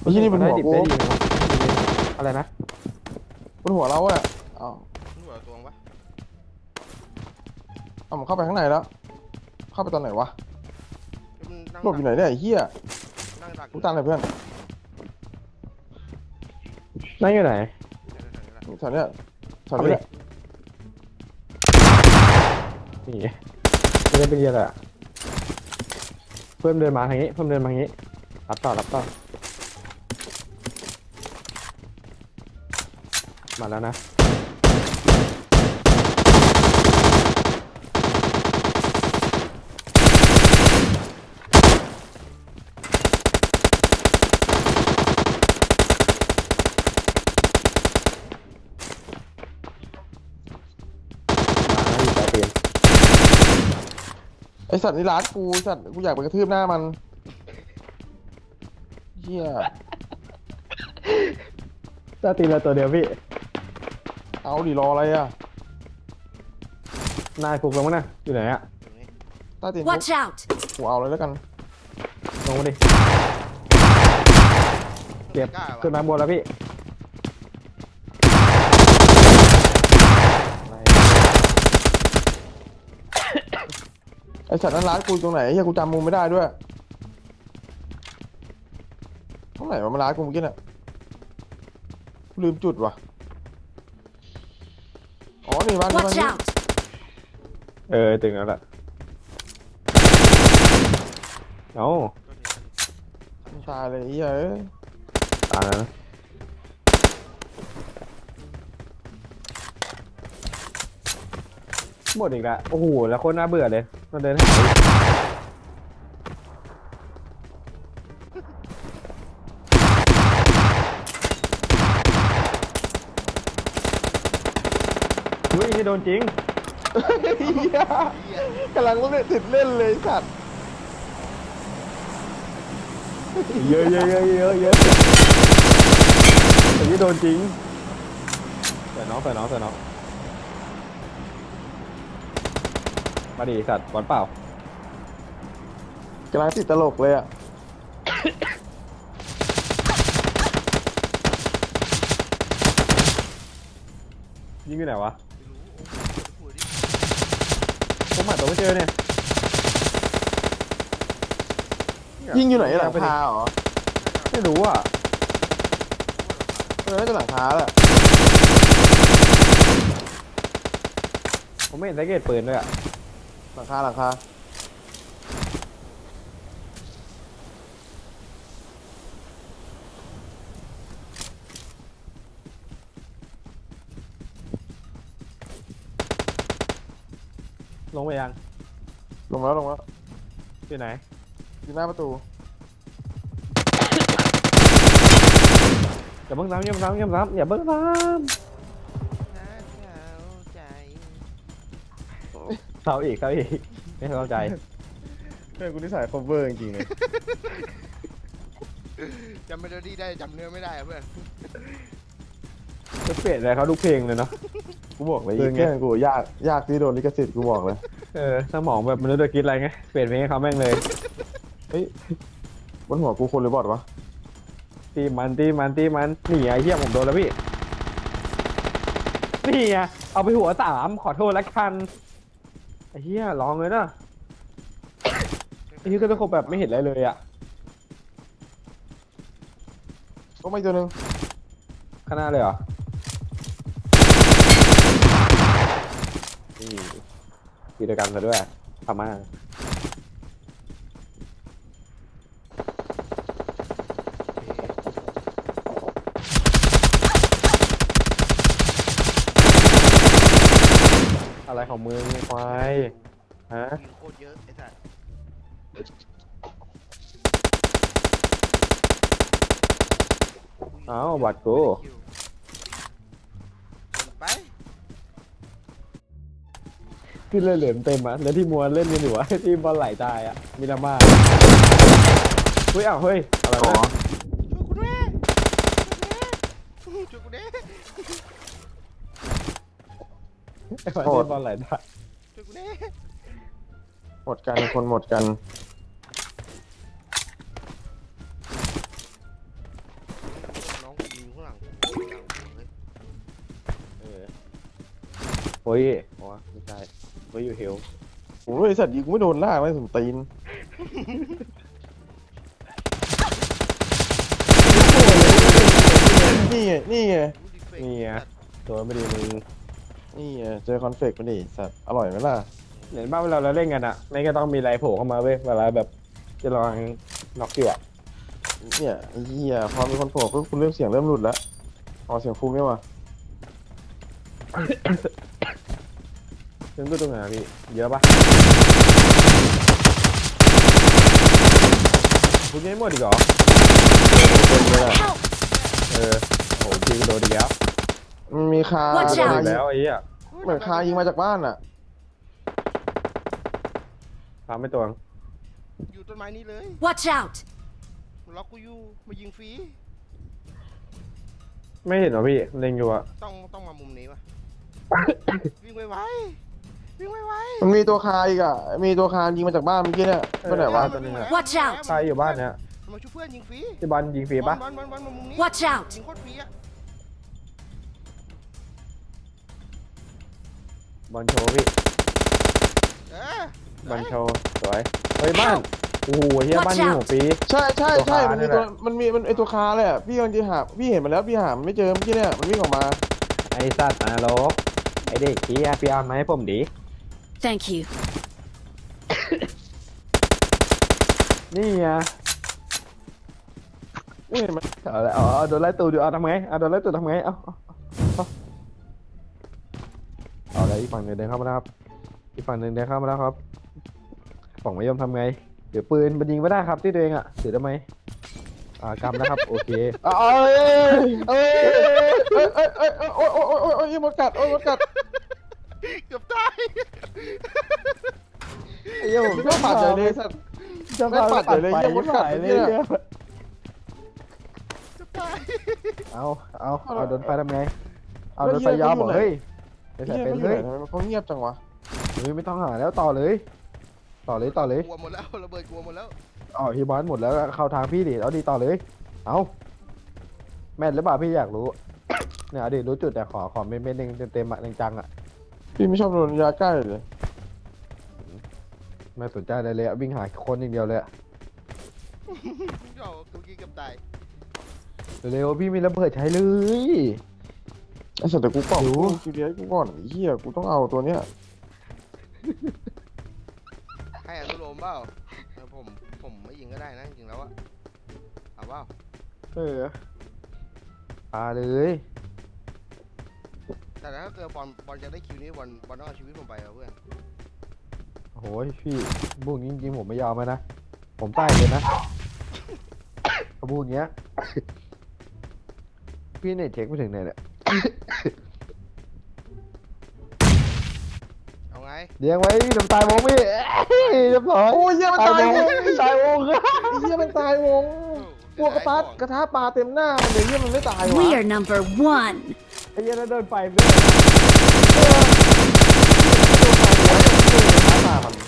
ไอ้ที่นี่เป็นหัวได้ดิบกูได้ดีนะอะไรนะบนหัวเราอะอ้าวนี่หัวตัวงปะเอามันเข้าไปข้างในแล้ว เข้าไปตอนไหนวะมันนั่งหลบอยู่ไหนเนี่ยไอ้เหี้ยนั่งดักกูตันเลยเพื่อนนั่งอยู่ไหนแถวเนี้ยแถวนี้แหละนี่ไม่ได้เป็นเยอะเลยอะเพิ่มเดินมาทางนี้ เพิ่มเดินมาทางนี้ รับต่อรับต่อ มาแล้วนะ มาอยู่ปลายเตียงไอสัตว์นี่ร้านกูไอ้สัตว์กูอยากไปกระทืบหน้ามันเหี้ยตาตีละตัวเดียวพี่ เอาดิรออะไรอะนายฟุกลงมานะอยู่ไหนอะตรงนี้ใต้ตีน Watch out! กูเอาเลยแล้วกันลงมาดิ เก็บกล้าวะขึ้นมาบนแล้วพี่ไอสัตว์นั้นร้านกูตรงไหนไอ้เหี้ยกูจำมุมไม่ได้ด้วยตรงไหนวะมันร้านกูเมื่อกี้น่ะกูลืมจุดว่ะ อ๋อนี่บ้านนี่บ้าน Watch นี่ out! เออถึงแล้วล่ะเอ้าตัวนี้ตายเลยไอ้เหี้ยเอ้ยตายแล้วนะหมดอีกแล้วโอ้โหแล้วโคนน่าเบื่อเลยมาเดินหา โดนจริงเหี้ยกำลังเล่นติดเล่นเลยไอ้สัตว์เยอะเยอะเยอะเยอะเยอะแต่ที่โดนจริงใส่น้องใส่น้องใส่น้องมาดิสัตว์บอลเปล่ากำลังติดตลกเลยอะยิงอยู่ไหนวะ ไม่รู้โอ้โหหัวดิผมหาตัวไม่เจอเนี่ยยิงอยู่ไหนหลังคาเหรอ ไม่รู้อะเออน่าจะหลังคาแหละผมไม่เห็นสังเกตปืนด้วยอะหลังคาหลังคา ลงไปยังลงมาแล้วลงมาแล้วอยู่ไหน อยู่หน้าประตูอย่าเพิ่งซ้ำอย่าเพิ่งซ้ำอย่าเพิ่งซ้ำอย่าเพิ่งซ้น่าเข้าใจำเศร้าอีกเศร้าอีกไม่เข้าใจเพื่อนกูนิสัย cover จริงๆเลยจำเมโลดี้ได้จำเนื้อไม่ได้อะเพื่อน จะเปลี่ยนอะไรเขาทุกเพลงเลยเนาะ กูบอกเลยเพื่อนไงเพื่อนกูยากยากที่โดนลิขสิทธิ์กูบอกเลยเออสมองแบบมนุษย์จะคิดอะไรไงเปลี่ยนเพลงให้เขาแม่งเลยเฮ้ยบนหัวกูคนหรือบอดวะตีมันตีมันตีมันนี่ไอ้เหี้ยผมโดนแล้วพี่นี่ไงเอาไปหัวสามขอโทษแล้วกันไอ้เหี้ยร้องเลยนะไอ้เหี้ยก็ต้องคบแบบไม่เห็นอะไรเลยอะก็ไม่ตัวหนึงข้างหน้าเลยเหรอนี่ กิจกรรมซะด้วยทำมาอะไรของมึงไอ้ควายฮะยิงโคตรเยอะไอ้สัสเอ้าบัตรกู ขึ้นเลยเหลือญเต็มอะแล้วที่มัวเล่นกันอยู่วะที่บอลไหลตายอะมินามาเฮ้ยอ้าวเฮ้ยอะไรอ๋วะช่วยกูด้วยช่วยกูด้วยช่ดบอลไหลตายช่วยกูด้วยหมดกันคนหมดกันโอ้ยโอ้ยอ๋อไม่ใช่ เฮ้ยอยู่เฮลโอ้ยไอ้สัตว์ยิงกูไม่โดนล่ากไม่สมตีนนี่ไงนี่ไงนี่ไงตัวไม่ดีมึงนี่ไงเจอคอนเฟกต์มาดิสัตว์อร่อยไหมล่ะเห็นบ้าเวลาเราเล่นกันอะไม่ก็ต้องมีอะไรโผล่เข้ามาเว้ยเวลาแบบจะลองน็อกอยู่อะเนี่ยไอ้เหี้ยพอมีคนโผล่ปุ๊บคุณเริ่มเสียงเริ่มหลุดแล้วอ๋อเสียงฟุ้งเนี่ยวะ ซึ่งก็ตรงไหนอะพี่ เยอะปะคุณยังไม่หมดอีกเหรอเต็มเลยอะ Help! เออโหพี่ก็โดนอีกแล้วมันมีคา Watch โดน out อีกแล้วไอ้เหี้ยเหมือนคายิงมาจากบ้านอะพาไม่ตัวงอยู่ต้นไม้นี้เลย Watch out! ล็อกกูอยู่มายิงฟรี ไม่เห็นเหรอพี่เล็งอยู่อะต้องต้องมามุมนี้วะ วิ่งไวๆ วิ่งไวๆมันมีตัวคาอีกอะ มีตัวคายิงมาจากบ้านเมื่อกี้เนี่ยไปไหนวะตัวนึงอะ Watch out ใครอยู่บ้านเนี้ยมาช่วยเพื่อนยิงฟรีที่บอลยิงฟรีปะบอลบอลบอลมามุมนี้ Watch out ยิงโคตรฟรีอะบอลโชว์พี่เออบอลโชว์สวยเฮ้ยบ้านโอ้โหเฮีย Watch บ้านยิง out หัวปี ใช่ใช่ใช่ตัวคามันมีเนี่ยตัวแหละมันมีมันไอตัวคาเลยอะ พี่กำลังจะหา พี่เห็นมันแล้วพี่หา มันไม่เจอเมื่อกี้เนี่ย มันวิ่งออกมา ไอ้สัตว์นรกไอ้เด็กขี้ยพี่เอามาให้ผมดิ Thank you. นี่ไงไม่เห็นมันเอาละเอาเอาโดนไล่ตูดอยู่เอาทำไงเอาโดนไล่ตูดทำไงเอาเอาเอาเอาแล้วอีกฝั่งหนึ่งเดินเข้ามาแล้วครับ อีกฝั่งหนึ่งเดินเข้ามาแล้วครับฝั่งไม่ยอมทำไง เดี๋ยวปืนมันยิงไม่ได้ครับที่ตัวเองอะถือได้ไหมอ่ากำนะครับ โอเคเอ้ยเอ้ยเอ้ยเอ้ยเอ้ยเอ้ยโอ้ยโอ้ยโอ้ยโอ้ยโอ้ยมดกัดโอ้ยมดกัดเกือบตาย ไอ้เหี้ยผมไม่ปัดเลยเลยสัตว์จะไม่ปัดเลยเลยเหี้ยมดกัดเลเนี่ยยเกือบตาย เอาเอาเอาโดนไฟทำไง เอาโดนไฟยาวบอกเฮ้ยไม่ใช่เหี้ยเป็นมันอยู่เฮ้ยไหนทำไมมันเขาเงียบจังวะเฮ้ยไม่ต้องหาแล้วต่อเลย ต่อเลยต่อเลยกลัวหมดแล้วระเบิดกลัวหมดแล้วอ๋อฮีบอลหมดแล้วเข้าทางพี่ดิเอาดีต่อเลย เอาแม่นหรือเปล่าพี่อยากรู้เนี่ยเอาดิรู้จุดแต่ขอขอเม็ดเม็ดหนึ่งเต็มๆอะจังๆอะ พี่ไม่ชอบโดนยาใกล้เลยไม่สนใจอะไรเลยอะวิ่งหาคนอย่างเดียวเลยอะโอ้กูกี้เกือบตายเร็วๆพี่มีระเบิดใช้เลย ไอ้สัตว์แต่กูกล่องหิว กูคิวเดียวกูก่อนไอ้เหี้ยกูต้องเอาตัวเนี้ยให้อนุโลมเปล่าเออผมผมไม่ยิงก็ได้นะจริงๆแล้วอะเอาเปล่าเออปาเลย แต่ถ้าเกิดบอลบอลจะได้คิวนี้บอลบอลต้องเอาชีวิตผมไปเอาเพื่อนโอ้โหพี่บุกนี้จริงๆผมไม่ยอมแล้วนะ ผมใต้เลยนะถ้าบุกเนี้ย พี่เน็ตเช็คไปถึงไหนเนี่ยเอาไงเลี้ยงไว้พี่ทำตายวงพี่เรียบร้อยโอ้ยเหี้ยมันตายวงตายวงไอ้เหี้ยมันตายวงพวกกระทัดกระทะปลาเต็มหน้ามันเลยเหี้ยมันไม่ตายวะ We are number one. ไอ้เหี้ยนั่นโดนไฟด้วยโดนไปไว้โดนไฟไว้โดนไฟไว้มัน